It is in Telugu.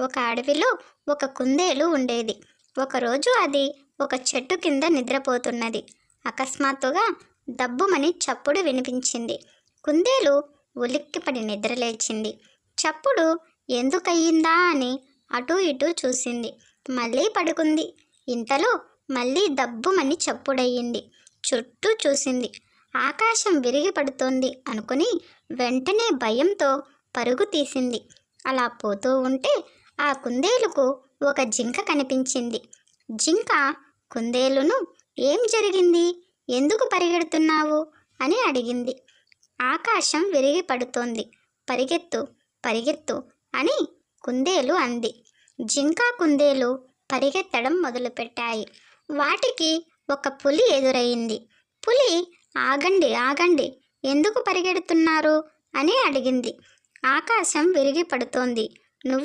ఒక అడవిలో ఒక కుందేలు ఉండేది. ఒకరోజు అది ఒక చెట్టు కింద నిద్రపోతున్నది. అకస్మాత్తుగా దబ్బుమని చప్పుడు వినిపించింది. కుందేలు ఉలిక్కిపడి నిద్రలేచింది. చప్పుడు ఎందుకయ్యిందా అని అటూ ఇటూ చూసింది. మళ్ళీ పడుకుంది. ఇంతలో మళ్ళీ దబ్బుమని చప్పుడయ్యింది. చుట్టూ చూసింది. ఆకాశం విరిగి పడుతోంది అనుకుని వెంటనే భయంతో పరుగు తీసింది. అలా పోతూ ఉంటే ఆ కుందేలుకు ఒక జింక కనిపించింది. జింక కుందేలును ఏం జరిగింది? ఎందుకు పరిగెడుతున్నావు? అని అడిగింది. ఆకాశం విరిగి పడుతోంది. పరిగెత్తు పరిగెత్తు అని కుందేలు అంది. జింక కుందేలు పరిగెత్తడం మొదలుపెట్టాయి. వాటికి ఒక పులి ఎదురయ్యింది పులి ఆగండి ఆగండి ఎందుకు పరిగెడుతున్నారు? అని అడిగింది. ఆకాశం విరిగి పడుతోంది. నువ్వు